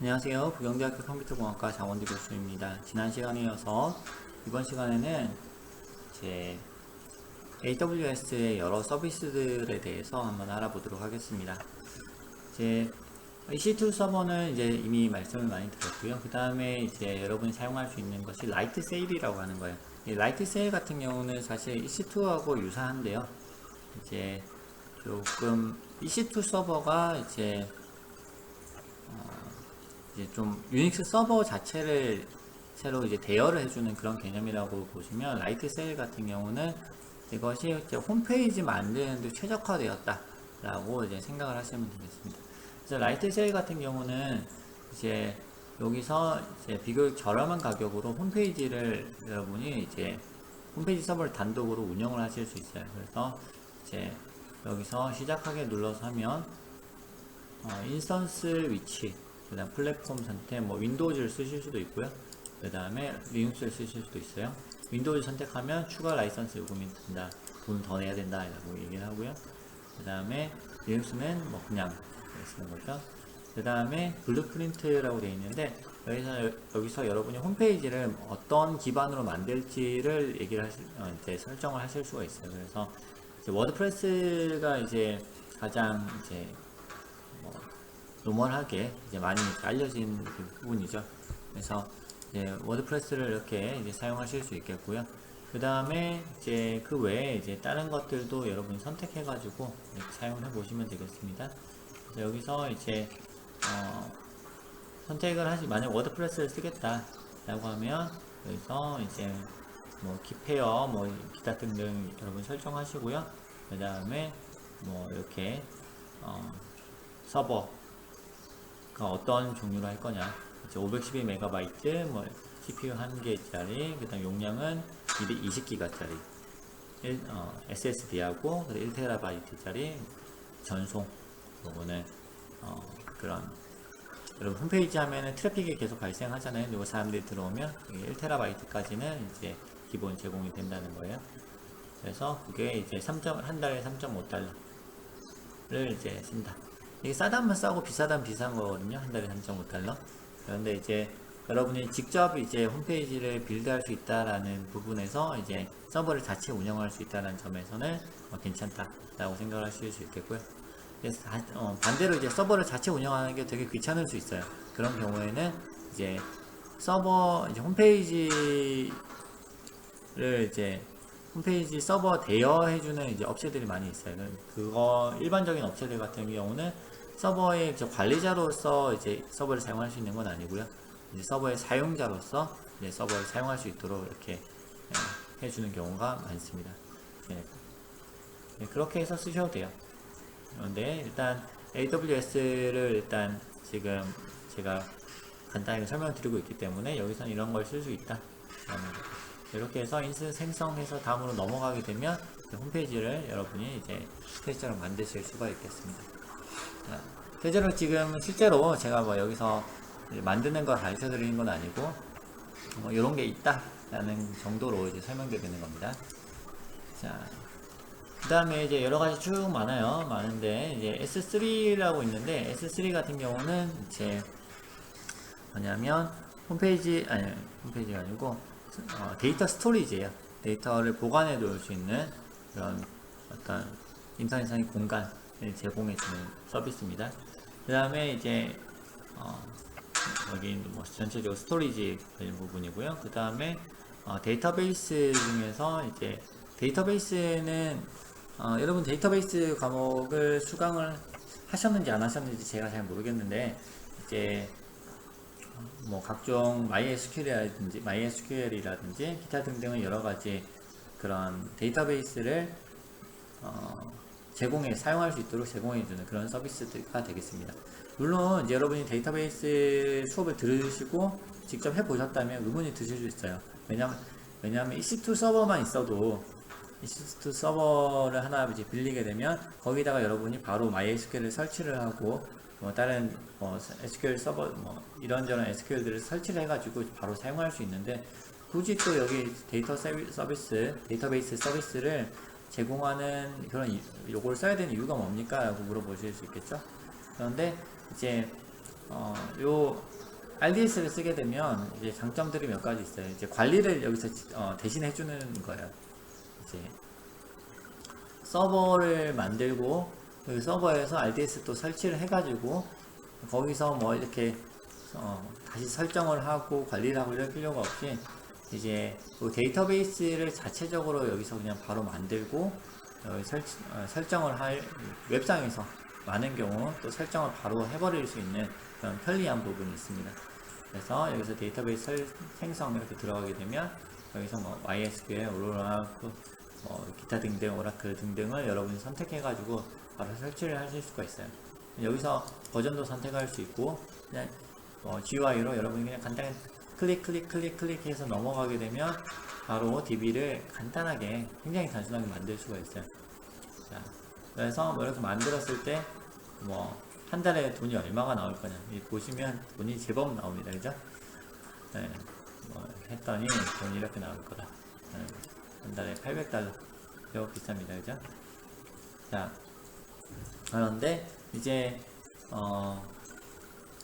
안녕하세요. 부경대학교 컴퓨터공학과 장원주 교수입니다. 지난 시간에 이어서 이번 시간에는 이제 AWS의 여러 서비스들에 대해서 한번 알아보도록 하겠습니다. 이제 EC2 서버는 이제 이미 말씀을 많이 드렸고요. 그 다음에 이제 여러분이 사용할 수 있는 것이 라이트 세일이라고 하는 거예요. 이 라이트 세일 같은 경우는 사실 EC2하고 유사한데요. 이제 조금 EC2 서버가 이제 이제 좀 유닉스 서버 자체를 새로 이제 대여를 해주는 그런 개념이라고 보시면 라이트 세일 같은 경우는 이것이 이제 홈페이지 만드는데 최적화되었다라고 이제 생각을 하시면 되겠습니다. 그래서 라이트 세일 같은 경우는 이제 여기서 이제 비교적 저렴한 가격으로 홈페이지를 여러분이 이제 홈페이지 서버를 단독으로 운영을 하실 수 있어요. 그래서 이제 여기서 시작하게 눌러서 하면 어, 인스턴스 위치, 그 다음 플랫폼 선택, 뭐 윈도우즈를 쓰실 수도 있고요. 그 다음에 리눅스를 쓰실 수도 있어요. 윈도우즈 선택하면 추가 라이선스 요금이 든다. 돈 더 내야 된다. 라고 얘기를 하고요. 그 다음에 리눅스는 뭐 그냥 쓰는 거죠. 그 다음에 블루프린트라고 되어 있는데 여기서, 여기서 여러분이 홈페이지를 어떤 기반으로 만들지를 얘기를 하실, 어, 이제 설정을 하실 수가 있어요. 그래서 이제 워드프레스가 이제 가장 이제 뭐 노멀하게 이제 많이 알려진 그 부분이죠. 그래서 이제 워드프레스를 이렇게 이제 사용하실 수 있겠고요. 그 다음에 이제 그 외에 이제 다른 것들도 여러분이 선택해 가지고 이렇게 사용을 해보시면 되겠습니다. 여기서 이제 어 선택을 하시 만약 워드프레스를 쓰겠다라고 하면 여기서 이제 뭐 기페어 뭐 기타 등등 여러분 설정하시고요. 그 다음에 뭐 이렇게 어 서버 그 어떤 종류로 할 거냐 이제 512MB 뭐 CPU 한 개짜리 그다음 용량은 220기가짜리 어, SSD하고 1TB짜리 전송 요거는 어, 그런 여러분 홈페이지 하면은 트래픽이 계속 발생하잖아요. 그리고 사람들이 들어오면 1TB까지는 이제 기본 제공이 된다는 거예요. 그래서 그게 이제 3점 한 달에 3.5달러를 이제 쓴다. 이게 싸다면 싸고 비싸다면 비싼 거거든요. 한 달에 3.5달러. 그런데 이제 여러분이 직접 이제 홈페이지를 빌드할 수 있다라는 부분에서 이제 서버를 자체 운영할 수 있다는 점에서는 어, 괜찮다라고 생각을 하실 수 있겠고요. 다- 어, 반대로 이제 서버를 자체 운영하는 게 되게 귀찮을 수 있어요. 그런 경우에는 이제 서버 이제 홈페이지를 이제 홈페이지 서버 대여해주는 이제 업체들이 많이 있어요. 그거 일반적인 업체들 같은 경우는 서버의 관리자로서 이제 서버를 사용할 수 있는 건 아니고요. 이제 서버의 사용자로서 이제 서버를 사용할 수 있도록 이렇게 예, 해주는 경우가 많습니다. 예. 예, 그렇게 해서 쓰셔도 돼요. 그런데 일단 AWS를 일단 지금 제가 간단하게 설명드리고 있기 때문에 여기서는 이런 걸 쓸 수 있다. 이렇게 해서 인스턴스 생성해서 다음으로 넘어가게 되면 그 홈페이지를 여러분이 이제 실제로 만드실 수가 있겠습니다. 자, 실제로 지금 실제로 제가 뭐 여기서 만드는 걸 가르쳐 드리는 건 아니고 뭐 이런 게 있다라는 정도로 이제 설명드리는 겁니다. 자, 그 다음에 이제 여러 가지 쭉 많아요. 많은데 이제 S3라고 있는데 S3 같은 경우는 이제 뭐냐면 홈페이지 아니 홈페이지가 아니고 어, 데이터 스토리지예요. 데이터를 보관해 둘수 있는 그런 어떤 인터넷상의 공간을 제공해 주는 서비스입니다. 그 다음에 이제 어, 여기 뭐 전체적으로 스토리지 부분이고요. 그 다음에 어, 데이터베이스 중에서 이제 데이터베이스는 어, 여러분 데이터베이스 과목을 수강을 하셨는지 안 하셨는지 제가 잘 모르겠는데 이제 뭐 각종 MySQL이라든지 MySQL이라든지 기타 등등의 여러 가지 그런 데이터베이스를 어, 제공해 사용할 수 있도록 제공해 주는 그런 서비스가 되겠습니다. 물론 여러분이 데이터베이스 수업을 들으시고 직접 해 보셨다면 의문이 드실 수 있어요. 왜냐면 왜냐하면 EC2 서버만 있어도 EC2 서버를 하나 빌리게 되면 거기다가 여러분이 바로 MySQL을 설치를 하고 뭐 다른 뭐 SQL 서버 뭐 이런저런 SQL들을 설치를 해가지고 바로 사용할 수 있는데 굳이 또 여기 데이터 서비- 서비스 데이터베이스 서비스를 제공하는 그런 이- 요걸 써야 되는 이유가 뭡니까? 라고 물어보실 수 있겠죠. 그런데 이제 어, 요 RDS를 쓰게 되면 이제 장점들이 몇 가지 있어요. 이제 관리를 여기서 어, 대신 해주는 거예요. 이제 서버를 만들고 그 서버에서 RDS 또 설치를 해가지고 거기서 뭐 이렇게 어, 다시 설정을 하고 관리를 하고 이럴 필요가 없이 이제 그 데이터베이스를 자체적으로 여기서 그냥 바로 만들고 여기 설, 어, 설정을 할 웹상에서 많은 경우 또 설정을 바로 해버릴 수 있는 그런 편리한 부분이 있습니다. 그래서 여기서 데이터베이스 설- 생성 이렇게 들어가게 되면 여기서 뭐 MySQL, 오로라, 그뭐 기타 등등, 오라클 등등을 여러분이 선택해가지고 바로 설치를 하실 수가 있어요. 여기서 버전도 선택할 수 있고 그냥 어, GUI로 여러분이 그냥 간단히 클릭 클릭 클릭 클릭해서 넘어가게 되면 바로 DB를 간단하게 굉장히 단순하게 만들 수가 있어요. 자, 그래서 뭐 이렇게 만들었을 때 뭐 한 달에 돈이 얼마가 나올 거냐 이 보시면 돈이 제법 나옵니다, 그죠? 네, 뭐 했더니 돈이 이렇게 나올 거다. 네, 한 달에 800달러 제법 비쌉니다, 그죠? 자, 그런데 이제 어,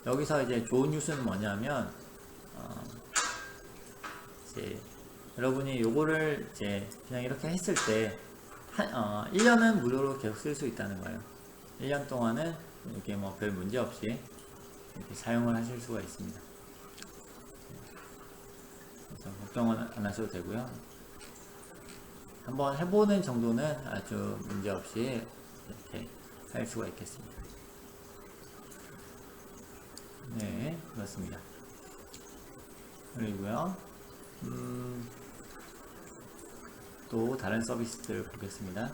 여기서 이제 좋은 뉴스는 뭐냐면 어, 이제 여러분이 요거를 이제 그냥 이렇게 했을 때 한, 어, 1년은 무료로 계속 쓸 수 있다는 거예요. 1년 동안은 이렇게 뭐 별 문제 없이 이렇게 사용을 하실 수가 있습니다. 그래서 걱정은 안 하셔도 되고요. 한번 해보는 정도는 아주 문제 없이 이렇게 할 수가 있겠습니다. 네, 그렇습니다. 그리고요, 음, 또 다른 서비스들 보겠습니다.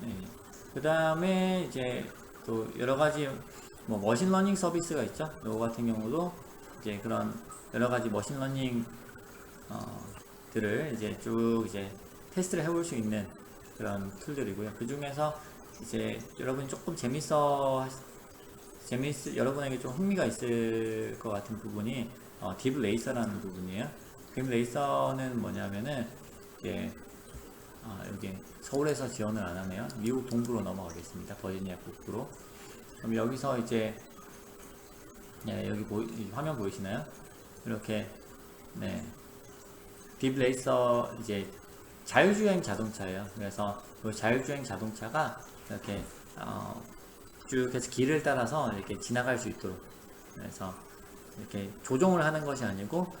네. 그 다음에 이제 또 여러 가지 뭐 머신러닝 서비스가 있죠. 요거 같은 경우도 이제 그런 여러 가지 머신러닝 어, 들을 이제 쭉 이제 테스트를 해볼 수 있는 그런 툴들이고요. 그 중에서 이제 여러분이 조금 재밌어 재밌 여러분에게 좀 흥미가 있을 것 같은 부분이 어, 딥 레이서라는 부분이에요. 딥 레이서는 뭐냐면은 이게 아, 여기 서울에서 지원을 안 하네요. 미국 동부로 넘어가겠습니다. 버지니아 북부로. 그럼 여기서 이제 네, 여기 보이, 이 화면 보이시나요? 이렇게 네. 딥 레이서 이제 자율주행 자동차예요. 그래서 그 자율주행 자동차가 이렇게 어, 쭉 해서 길을 따라서 이렇게 지나갈 수 있도록 그래서 이렇게 조종을 하는 것이 아니고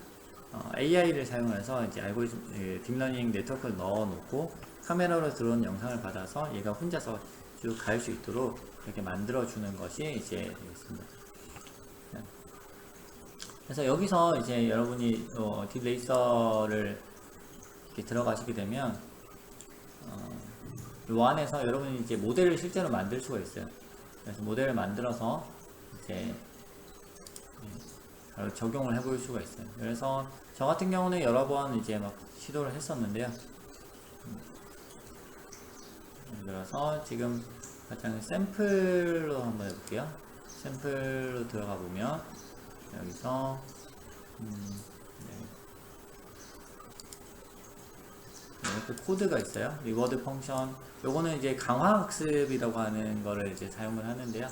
어, AI를 사용해서 이제 알고리즘 예, 딥러닝 네트워크를 넣어놓고 카메라로 들어온 영상을 받아서 얘가 혼자서 쭉 갈 수 있도록 이렇게 만들어주는 것이 이제 되겠습니다. 네. 그래서 여기서 이제 여러분이 어, 딥레이서를 이렇게 들어가시게 되면 어, 요 안에서 여러분이 이제 모델을 실제로 만들 수가 있어요. 그래서 모델을 만들어서 이제 바로 적용을 해볼 수가 있어요. 그래서 저 같은 경우는 여러 번 이제 막 시도를 했었는데요. 음. 예를 들어서 지금 가장 샘플로 한번 해볼게요. 샘플로 들어가 보면 여기서 음, 네. 네, 이렇게 코드가 있어요. 리워드 펑션. 요거는 이제 강화 학습이라고 하는 거를 이제 사용을 하는데요.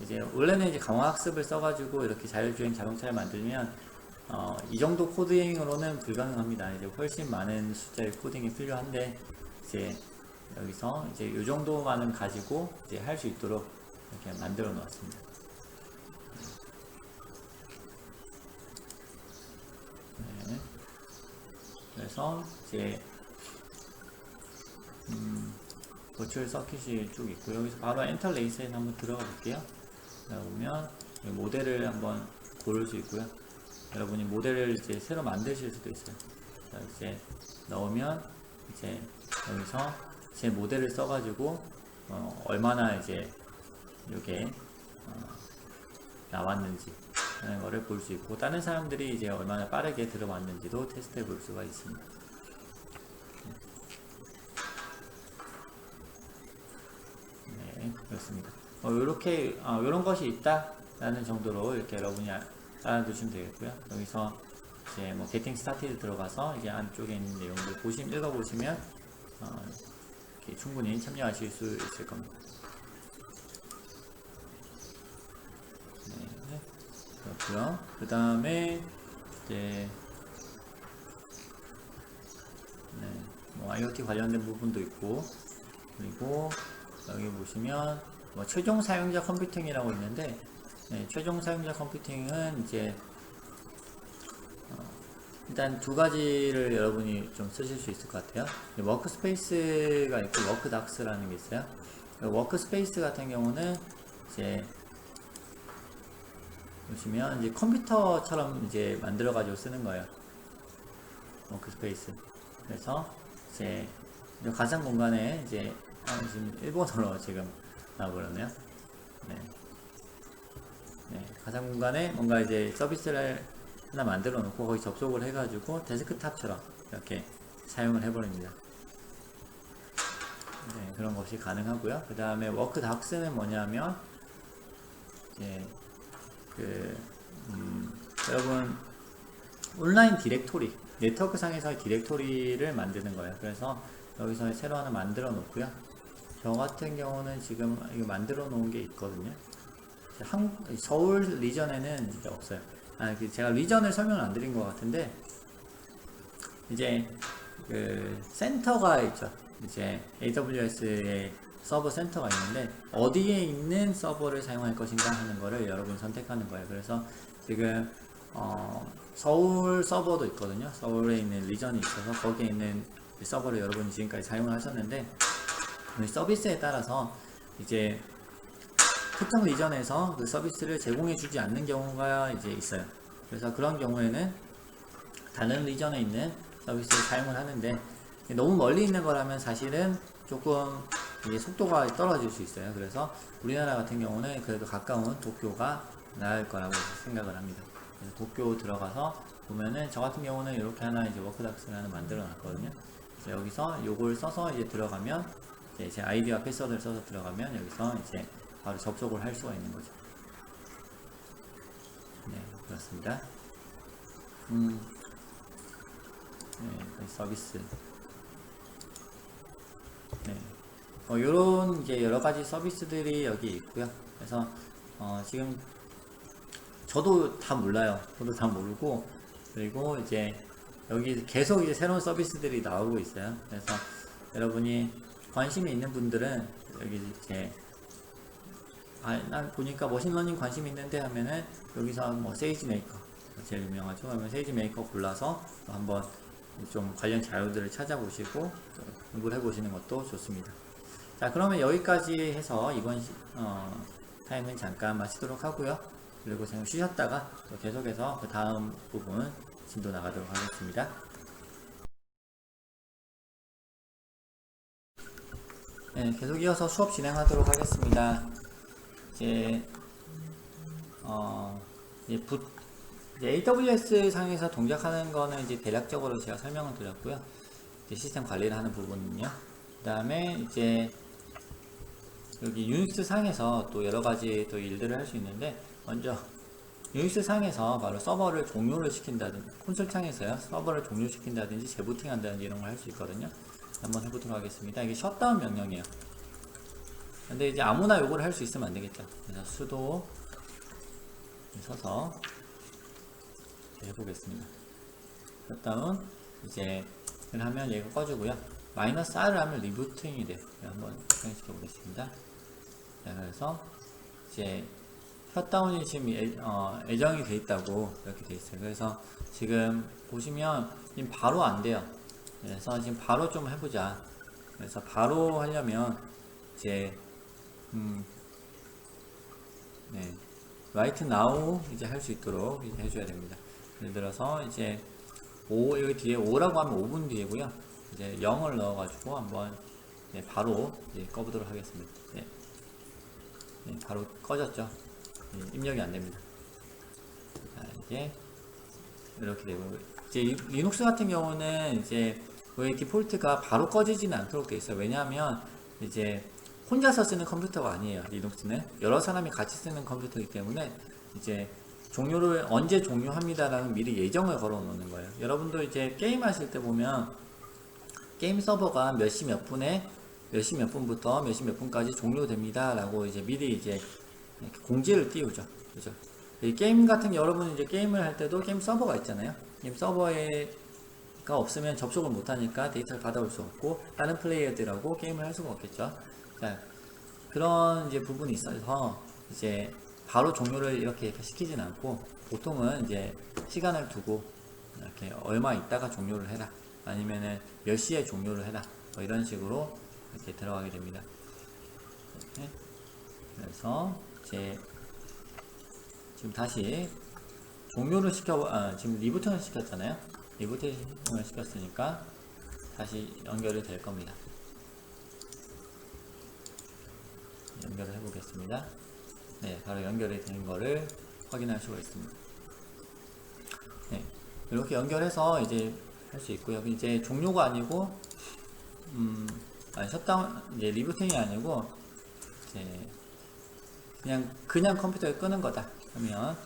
이제 원래는 이제 강화 학습을 써가지고 이렇게 자율주행 자동차를 만들면 어, 이 정도 코딩으로는 불가능합니다. 이제 훨씬 많은 숫자의 코딩이 필요한데 이제 여기서 이제 이 정도만은 가지고 이제 할 수 있도록 이렇게 만들어 놓았습니다. 네. 그래서 이제 음, 버추얼 서킷이 쭉 있고 여기서 바로 엔터 레이스에 한번 들어가 볼게요. 보면 모델을 한번 고를 수 있고요. 여러분이 모델을 이제 새로 만드실 수도 있어요. 자, 이제 넣으면 이제 여기서 제 모델을 써가지고 어, 얼마나 이제 이게 어, 나왔는지 하는 거를 볼 수 있고 다른 사람들이 이제 얼마나 빠르게 들어왔는지도 테스트해 볼 수가 있습니다. 네, 그렇습니다. 어, 이렇게 이런 것이 있다 라는 정도로 이렇게 여러분이 아- 알아두시면 되겠고요. 여기서 이제 뭐 게팅 스타트에 들어가서 이제 안쪽에 있는 내용들 보시면 읽어보시면 어, 충분히 참여하실 수 있을 겁니다. 있고요. 그 다음에 이제 네, 뭐 IoT 관련된 부분도 있고 그리고 여기 보시면 뭐 최종 사용자 컴퓨팅이라고 있는데 네, 최종 사용자 컴퓨팅은 이제 어, 일단 두 가지를 여러분이 좀 쓰실 수 있을 것 같아요. 워크스페이스가 있고 워크닥스라는 게 있어요. 워크스페이스 같은 경우는 이제 보시면 이제 컴퓨터처럼 이제 만들어 가지고 쓰는 거예요. 워크스페이스. 그래서 이제 가상 공간에 이제 아, 지금 일본어로 지금 나와버렸네요. 네. 네, 가상 공간에 뭔가 이제 서비스를 하나 만들어 놓고 거기 접속을 해가지고 데스크탑처럼 이렇게 사용을 해버립니다. 네, 그런 것이 가능하고요. 그 다음에 워크닥스는 뭐냐면 이제 그 음, 여러분 온라인 디렉토리 네트워크 상에서의 디렉토리를 만드는 거예요. 그래서 여기서 새로 하나 만들어 놓고요. 저 같은 경우는 지금 이거 만들어 놓은 게 있거든요. 한, 서울 리전에는 이제 없어요. 아, 그 제가 리전을 설명을 안 드린 것 같은데 이제 그 센터가 있죠. 이제 AWS의 서버 센터가 있는데 어디에 있는 서버를 사용할 것인가 하는 거를 여러분 선택하는 거예요. 그래서 지금 어, 서울 서버도 있거든요. 서울에 있는 리전이 있어서 거기에 있는 서버를 여러분이 지금까지 사용을 하셨는데 그 서비스에 따라서 이제 특정 리전에서 그 서비스를 제공해 주지 않는 경우가 이제 있어요. 그래서 그런 경우에는 다른 리전에 있는 서비스를 사용을 하는데 너무 멀리 있는 거라면 사실은 조금 속도가 떨어질 수 있어요. 그래서 우리나라 같은 경우는 그래도 가까운 도쿄가 나을 거라고 생각을 합니다. 도쿄 들어가서 보면은 저 같은 경우는 이렇게 하나 이제 워크닥스를 하나 만들어 놨거든요. 여기서 요걸 써서 이제 들어가면 이제 제 아이디와 패스워드를 써서 들어가면 여기서 이제 바로 접속을 할 수가 있는 거죠. 네, 그렇습니다. 음, 네, 서비스. 네. 어, 요런 이제 여러 가지 서비스들이 여기 있고요. 그래서 어, 지금 저도 다 몰라요. 저도 다 모르고 그리고 이제 여기 계속 이제 새로운 서비스들이 나오고 있어요. 그래서 여러분이 관심이 있는 분들은 여기 이제 아, 난 보니까 머신러닝 관심 있는데 하면은 여기서 뭐 세이지 메이커 제일 유명하죠. 그러면 세이지 메이커 골라서 또 한번 좀 관련 자료들을 찾아보시고 또 공부를 해보시는 것도 좋습니다. 자, 그러면 여기까지 해서 이번 시, 어, 타임은 잠깐 마치도록 하고요. 그리고 잠깐 쉬셨다가 또 계속해서 그 다음 부분 진도 나가도록 하겠습니다. 네, 계속 이어서 수업 진행하도록 하겠습니다. 이제 어, 이제 부, 이제 AWS 상에서 동작하는 거는 이제 대략적으로 제가 설명을 드렸고요. 이제 시스템 관리를 하는 부분은요. 그 다음에 이제 여기 유닉스 상에서 또 여러 가지 또 일들을 할 수 있는데 먼저 유닉스 상에서 바로 서버를 종료를 시킨다든지 콘솔 창에서요 서버를 종료시킨다든지 재부팅 한다든지 이런 걸 할 수 있거든요. 한번 해보도록 하겠습니다. 이게 셧다운 명령이에요. 근데 이제 아무나 요거를 할 수 있으면 안 되겠죠. 그래서 수도 서서 해보겠습니다. 셧다운 이제 하면 얘가 꺼지고요. 마이너스 R을 하면 리부팅이 돼요. 한번 실행시켜 보겠습니다. 자, 그래서 이제 셧다운이 지금 예, 어, 예정이 돼 있다고 이렇게 돼 있어요. 그래서 지금 보시면 바로 안 돼요. 그래서 지금 바로 좀 해보자. 그래서 바로 하려면 이제 음, 네, right now 이제 할 수 있도록 이제 해줘야 됩니다. 예를 들어서 이제 5 여기 뒤에 5라고 하면 5분 뒤에고요. 이제 0을 넣어가지고 한번 네, 바로 이제 꺼보도록 하겠습니다. 네. 네, 바로 꺼졌죠. 네, 입력이 안 됩니다. 자, 이제 이렇게 되고 이제 리- 리눅스 같은 경우는 이제 왜 디폴트가 바로 꺼지지는 않도록 돼 있어요. 왜냐하면 이제 혼자서 쓰는 컴퓨터가 아니에요. 리눅스는 여러 사람이 같이 쓰는 컴퓨터이기 때문에 이제 종료를 언제 종료합니다 라는 미리 예정을 걸어 놓는 거예요. 여러분도 이제 게임 하실 때 보면 게임 서버가 몇 시 몇 분에 몇 시 몇 분부터 몇 시 몇 분까지 종료됩니다 라고 이제 미리 이제 공지를 띄우죠. 그죠? 이 게임 같은 여러분 이제 게임을 할 때도 게임 서버가 있잖아요. 게임 서버에 가 없으면 접속을 못 하니까 데이터를 받아올 수 없고 다른 플레이어들하고 게임을 할 수가 없겠죠. 자, 그런 이제 부분이 있어서 이제 바로 종료를 이렇게 시키진 않고 보통은 이제 시간을 두고 이렇게 얼마 있다가 종료를 해라 아니면은 몇 시에 종료를 해라 뭐 이런 식으로 이렇게 들어가게 됩니다. 이렇게. 그래서 이제 지금 다시 종료를 시켜 아, 지금 리부팅을 시켰잖아요. 리부팅을 시켰으니까 다시 연결이 될 겁니다. 연결을 해보겠습니다. 네, 바로 연결이 된 거를 확인할 수가 있습니다. 네, 이렇게 연결해서 이제 할 수 있고요. 이제 종료가 아니고, 음, 아니, 셧다운, 이제 리부팅이 아니고, 이제 그냥 그냥 컴퓨터를 끄는 거다. 그러면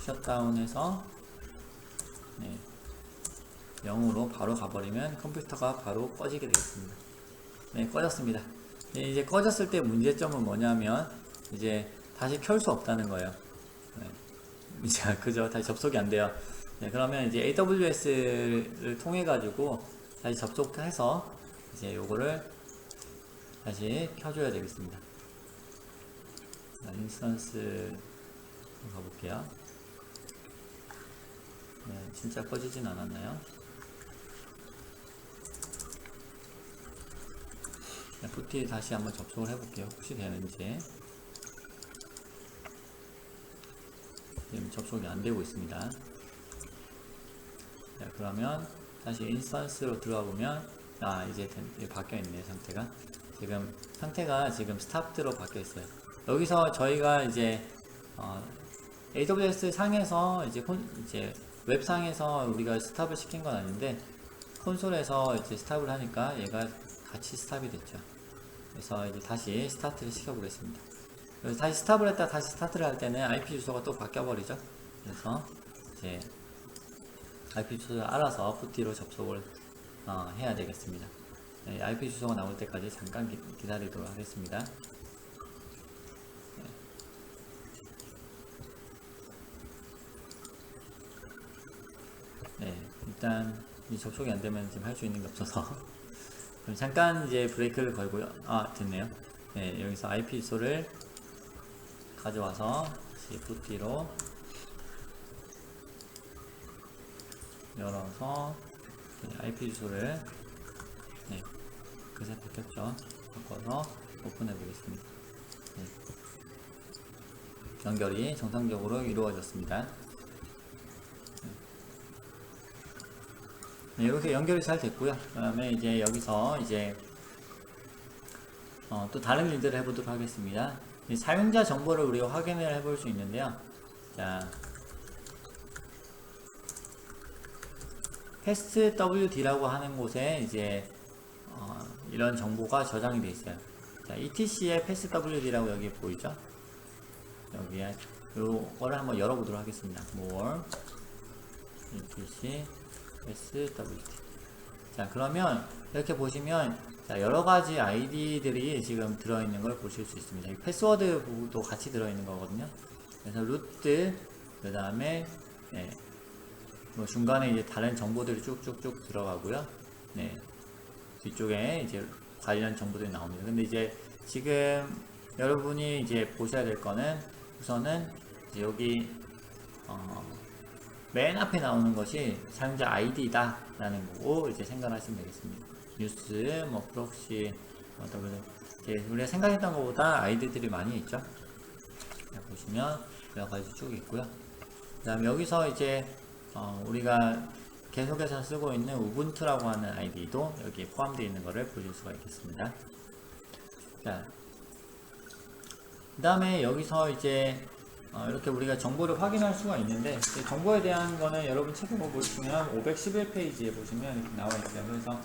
셧다운해서 네, 0으로 바로 가버리면 컴퓨터가 바로 꺼지게 되겠습니다. 네, 꺼졌습니다. 네, 이제 꺼졌을 때 문제점은 뭐냐면 이제 다시 켤 수 없다는 거예요. 네. 이제 그죠? 다시 접속이 안 돼요. 네, 그러면 이제 AWS를 통해 가지고 다시 접속해서 이제 요거를 다시 켜줘야 되겠습니다. 자, 인스턴스 가볼게요. 네, 진짜 꺼지진 않았나요? FT 다시 한번 접속을 해볼게요. 혹시 되는지. 지금 접속이 안 되고 있습니다. 자, 그러면 다시 인스턴스로 들어가 보면 아 이제 바뀌어 있네요 상태가 지금 상태가 지금 스탑드로 바뀌어 있어요. 여기서 저희가 이제 어, AWS 상에서 이제 콘, 이제 웹상에서 우리가 스탑을 시킨 건 아닌데 콘솔에서 이제 스탑을 하니까 얘가 같이 스탑이 됐죠. 그래서 이제 다시 스타트를 시켜보겠습니다. 그래서 다시 스탑을 했다 다시 스타트를 할 때는 IP 주소가 또 바뀌어 버리죠. 그래서 이제 IP 주소를 알아서 FT로 접속을 어, 해야 되겠습니다. 네, IP 주소가 나올 때까지 잠깐 기, 기다리도록 하겠습니다. 네, 일단 이 접속이 안 되면 지금 할 수 있는 게 없어서 그럼 잠깐 이제 브레이크를 걸고요. 아, 됐네요. 네, 여기서 IP 주소를 가져와서 FT로 열어서 네, IP 주소를 네, 그새 바뀌었죠. 바꿔서 오픈해 보겠습니다. 네. 연결이 정상적으로 이루어졌습니다. 이렇게 연결이 잘 됐고요. 그 다음에 이제 여기서 이제 어, 또 다른 일들을 해보도록 하겠습니다. 이 사용자 정보를 우리가 확인을 해볼 수 있는데요. 자, 패스트 WD라고 하는 곳에 이제 어, 이런 정보가 저장이 되어 있어요. 자, ETC의 패스 WD라고 여기 보이죠? 여기에 요거를 한번 열어보도록 하겠습니다. more ETC WD. 자, 그러면 이렇게 보시면 자, 여러 가지 아이디들이 지금 들어있는 걸 보실 수 있습니다. 이 패스워드 부분도 같이 들어있는 거거든요. 그래서 루트, 그 다음에 네, 뭐 중간에 이제 다른 정보들이 쭉쭉쭉 들어가고요. 네. 뒤쪽에 이제 관련 정보들이 나옵니다. 근데 이제 지금 여러분이 이제 보셔야 될 거는 우선은 여기 어, 맨 앞에 나오는 것이 사용자 아이디다 라는 거고 이제 생각하시면 되겠습니다. 뉴스, 뭐 프록시, 뭐 이제 우리가 생각했던 것보다 아이디들이 많이 있죠. 자, 보시면 여러 가지 쭉 있고요. 그 다음 여기서 이제 어, 우리가 계속해서 쓰고 있는 우분투라고 하는 아이디도 여기에 포함되어 있는 것을 보실 수가 있겠습니다. 자, 그 다음에 여기서 이제 어, 이렇게 우리가 정보를 확인할 수가 있는데 이 정보에 대한 거는 여러분 책을 보시면 511페이지에 보시면 이렇게 나와 있어요. 그래서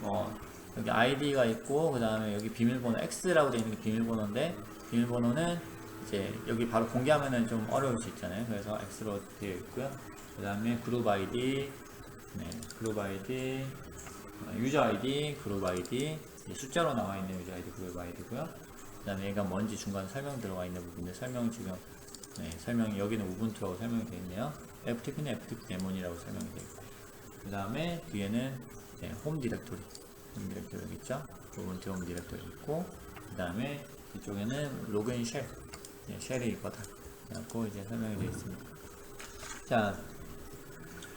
뭐 여기 아이디가 있고 그 다음에 여기 비밀번호 X라고 되어 있는 게 비밀번호인데 비밀번호는 이제 여기 바로 공개하면은 좀 어려울 수 있잖아요. 그래서 X로 되어 있고요. 그 다음에 그룹 아이디, 네, 그룹 아이디, 어, 유저 아이디, 그룹 아이디, 숫자로 나와 있는 유저 아이디, 그룹 아이디고요. 그 다음에 얘가 뭔지 중간 설명 들어가 있는 부분들 설명 지금 네, 설명이 여기는 우분투라고 설명이 되어 있네요. FTP는 FTP 데몬이라고 설명이 되어 있고 그 다음에 뒤에는 네, 홈 디렉토리 홈 디렉토리 여기 있죠. 우분투 홈 디렉토리 있고 그 다음에 이쪽에는 로그인 쉘 네, 쉘이 이거다. 그래갖고 이제 설명이 되어 있습니다. 자,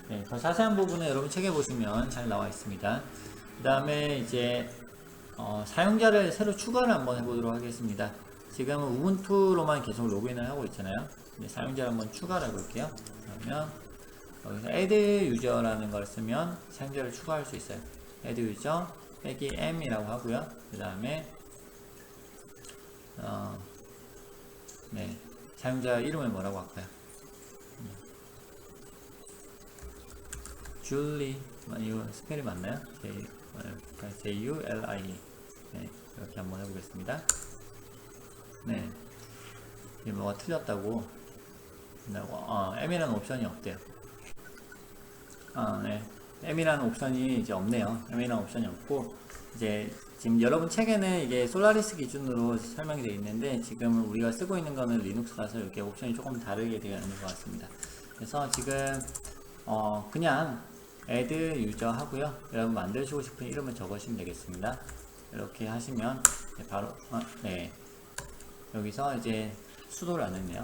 네, 더 자세한 부분은 여러분 책에 보시면 잘 나와 있습니다. 그 다음에 이제 어, 사용자를 새로 추가를 한번 해보도록 하겠습니다. 지금은 우분투로만 계속 로그인을 하고 있잖아요. 사용자를 한번 추가를 해볼게요. 그러면 여기서 add user라는 걸 쓰면 사용자를 추가할 수 있어요. add user 빼기 m이라고 하고요. 그 다음에 어, 네, 사용자 이름을 뭐라고 할까요? 줄리 이거 스펠이 맞나요? J, J U L I E 네, 이렇게 한번 해보겠습니다. 네, 이게 뭐가 틀렸다고 한다고 어, M이라는 옵션이 없대요. 아, 네, M이라는 옵션이 이제 없네요. M이라는 옵션이 없고 이제 지금 여러분 책에는 이게 솔라리스 기준으로 설명이 되어 있는데 지금 우리가 쓰고 있는 거는 리눅스라서 이렇게 옵션이 조금 다르게 되어 있는 것 같습니다. 그래서 지금 어 그냥 add user 하고요. 여러분 만드시고 싶은 이름을 적으시면 되겠습니다. 이렇게 하시면 네, 바로 어, 네 여기서 이제 수도를 안 했네요.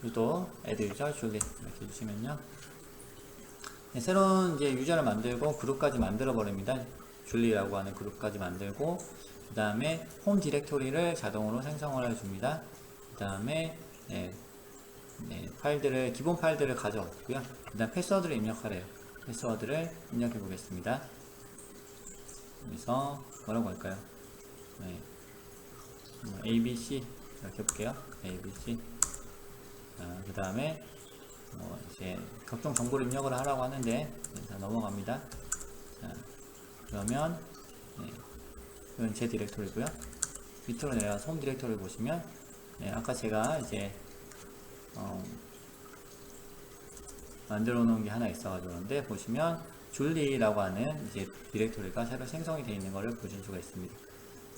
수도 add user 줄리 이렇게 해주시면요. 네, 새로운 이제 유저를 만들고 그룹까지 만들어 버립니다. 줄리라고 하는 그룹까지 만들고 그 다음에 홈 디렉토리를 자동으로 생성을 해줍니다. 그 다음에 네, 네, 파일들을 기본 파일들을 가져왔고요. 그 다음 패스워드를 입력하래요. 패스워드를 입력해 보겠습니다. 여기서 뭐라고 할까요? 네. 뭐 ABC 이렇게 해볼게요. ABC. 그 다음에 뭐 이제 각종 정보를 입력을 하라고 하는데 네, 자, 넘어갑니다. 자, 그러면 네, 이건 제 디렉토리고요. 밑으로 내려가서 홈 디렉토리를 보시면 네, 아까 제가 이제 어, 만들어 놓은 게 하나 있어가지고 그런데 보시면 줄리라고 하는 이제 디렉토리가 새로 생성이 되어 있는 것을 보실 수가 있습니다.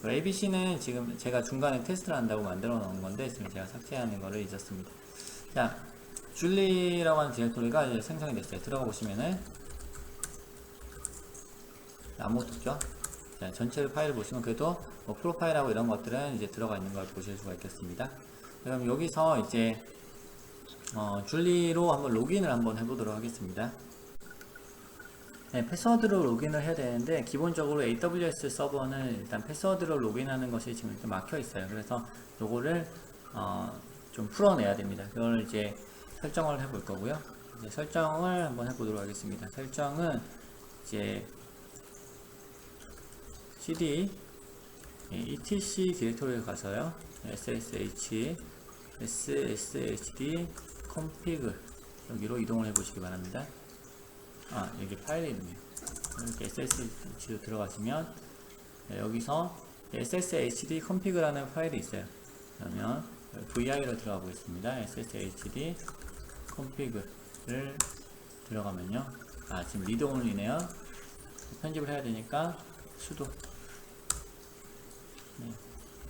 ABC는 지금 제가 중간에 테스트를 한다고 만들어 놓은 건데 지금 제가 삭제하는 거를 잊었습니다. 자, 줄리라고 하는 디렉토리가 이제 생성이 됐어요. 들어가 보시면은 아무것도 없죠? 자, 전체 파일을 보시면 그래도 뭐 프로파일하고 이런 것들은 이제 들어가 있는 걸 보실 수가 있겠습니다. 그럼 여기서 이제 어, 줄리로 한번 로그인을 한번 해보도록 하겠습니다. 네, 패스워드로 로그인을 해야 되는데 기본적으로 AWS 서버는 일단 패스워드로 로그인하는 것이 지금 좀 막혀 있어요. 그래서 요거를 어, 좀 풀어내야 됩니다. 그걸 이제 설정을 해볼 거고요. 이제 설정을 한번 해보도록 하겠습니다. 설정은 이제 cd etc 디렉토리에 가서요. ssh sshd config 여기로 이동을 해 보시기 바랍니다. 아 여기 파일 이름이에요. 이렇게 ssh로 들어가시면 네, 여기서 sshd config라는 파일이 있어요. 그러면 vi로 들어가 보겠습니다. sshd config를 들어가면요. 아 지금 리드 온리네요. 편집을 해야 되니까 sudo 네.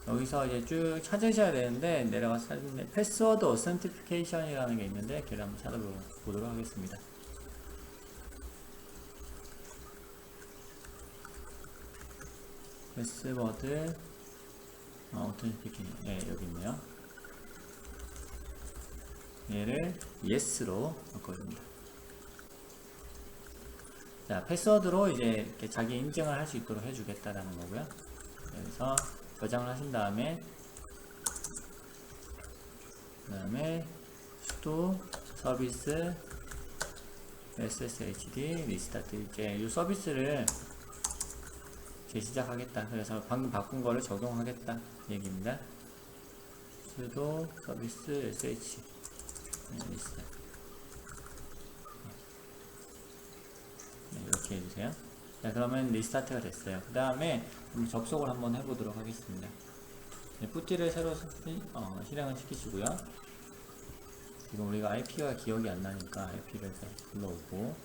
여기서 이제 쭉 찾으셔야 되는데 내려가서 찾으면 패스워드 어센티피케이션이라는 게 있는데 걔를 한번 찾아보도록 하겠습니다. 패스워드 어, 어센티피케이션 네 여기 있네요. 얘를 yes로 바꿔줍니다. 자 패스워드로 이제 이렇게 자기 인증을 할 수 있도록 해주겠다라는 거고요. 그래서 저장을 하신 다음에 그 다음에 수도 서비스 sshd 리스타트 이제 이 서비스를 재시작하겠다. 그래서 방금 바꾼 거를 적용하겠다. 얘기입니다. 수도 서비스 sh 네, 리스타트 네, 이렇게 해주세요. 자 그러면 리스타트가 됐어요. 그 다음에 접속을 한번 해보도록 하겠습니다. 네, 뿌티를 새로 시- 어, 실행을 시키시고요. 지금 우리가 IP가 기억이 안 나니까 IP를 불러오고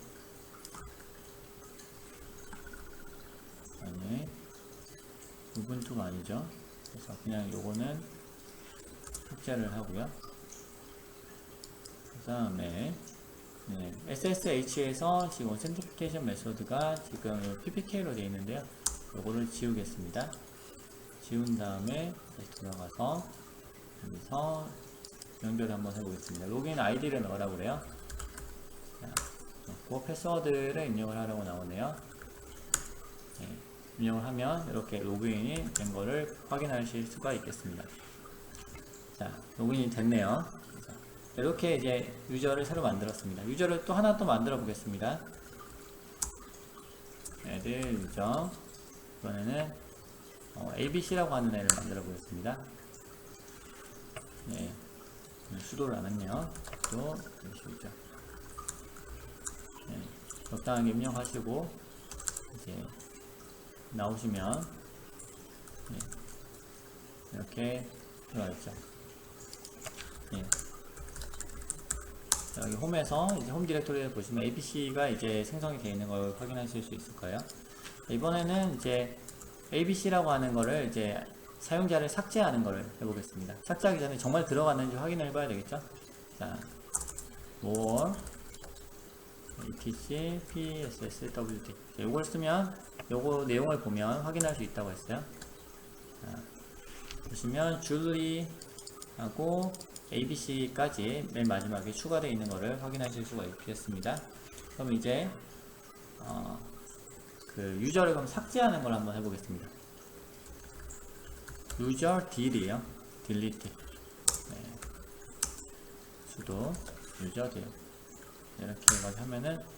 그다음에 우분투가 아니죠 그래서 그냥 요거는 삭제를 하고요. 그 다음에 네, SSH에서 지금 오센티피케이션 메소드가 지금 PPK로 되어 있는데요. 요거를 지우겠습니다. 지운 다음에 다시 돌아가서 여기서 연결 한번 해보겠습니다. 로그인 아이디를 넣으라고 그래요. 자, 넣고 패스워드를 입력을 하라고 나오네요. 네, 입력을 하면 이렇게 로그인이 된 거를 확인하실 수가 있겠습니다. 자, 로그인이 됐네요. 자, 이렇게 이제 유저를 새로 만들었습니다. 유저를 또 하나 또 만들어 보겠습니다. 애들 유저 이번에는 어, ABC라고 하는 애를 만들어 보겠습니다. 네, 수도를 안 했네요. 또 유저. 네, 적당하게 입력하시고 이제 나오시면 네, 이렇게 들어가 있죠. 예. 자, 여기 홈에서 이제 홈 디렉토리를 보시면 ABC가 이제 생성이 되어 있는 걸 확인하실 수 있을 거예요. 이번에는 이제 ABC라고 하는 거를 이제 사용자를 삭제하는 거를 해보겠습니다. 삭제하기 전에 정말 들어갔는지 확인을 해봐야 되겠죠? 자, more etc psswd 자, 요걸 쓰면 요거 내용을 보면 확인할 수 있다고 했어요. 자, 보시면 줄리하고 ABC까지 맨 마지막에 추가되어 있는 것을 확인하실 수가 있겠습니다. 그럼 이제 어, 그 유저를 그럼 삭제하는 걸 한번 해보겠습니다. 유저 딜이에요. 딜리트. 네. 수도 유저 딜. 이렇게까지 하면은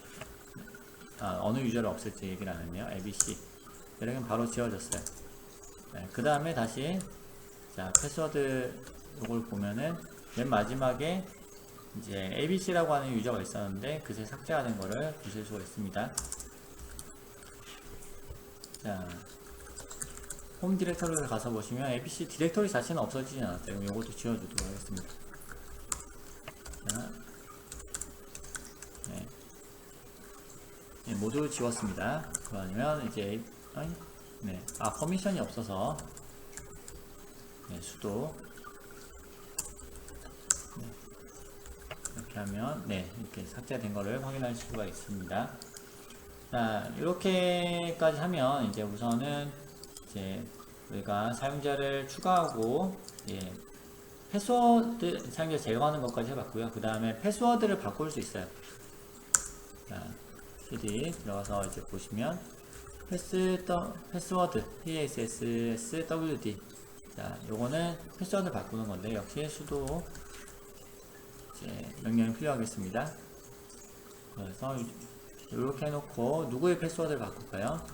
아, 어느 유저를 없앨지 얘기를 안 했네요. ABC. 이렇게 바로 지워졌어요. 네, 그 다음에 다시 자 패스워드 이걸 보면은 맨 마지막에 이제 ABC라고 하는 유저가 있었는데 그새 삭제하는 거를 보실 수가 있습니다. 자, 홈 디렉터리를 가서 보시면 ABC 디렉터리 자체는 없어지진 않았어요. 이것도 지워주도록 하겠습니다. 자, 네. 네, 모두 지웠습니다. 그러면 이제 네, 아 퍼미션이 없어서 네, 수도 네, 이렇게 하면 네 이렇게 삭제된 거를 확인할 수가 있습니다. 자 이렇게까지 하면 이제 우선은 이제 우리가 사용자를 추가하고 예, 패스워드 사용자 제거하는 것까지 해봤고요. 그 다음에 패스워드를 바꿀 수 있어요. 자, cd 들어가서 이제 보시면 패스 더 패스워드 PSSSWD 자, 요거는 패스워드 바꾸는 건데 역시 수도 이제 명령이 필요하겠습니다. 그래서 이렇게 해놓고 누구의 패스워드를 바꿀까요?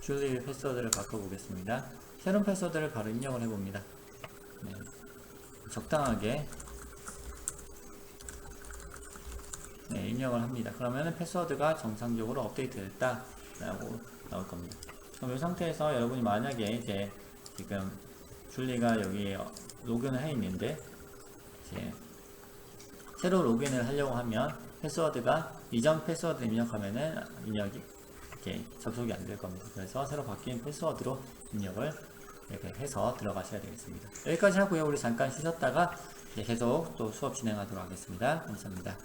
줄리의 패스워드를 바꿔보겠습니다. 새로운 패스워드를 바로 입력을 해봅니다. 네. 적당하게 네, 입력을 합니다. 그러면 패스워드가 정상적으로 업데이트 됐다 라고 나올 겁니다. 그럼 이 상태에서 여러분이 만약에 이제 지금 줄리가 여기 로그인을 해 있는데 이제 새로 로그인을 하려고 하면 패스워드가 이전 패스워드 입력하면은 입력이 이렇게 접속이 안 될 겁니다. 그래서 새로 바뀐 패스워드로 입력을 이렇게 해서 들어가셔야 되겠습니다. 여기까지 하고요. 우리 잠깐 쉬셨다가 계속 또 수업 진행하도록 하겠습니다. 감사합니다.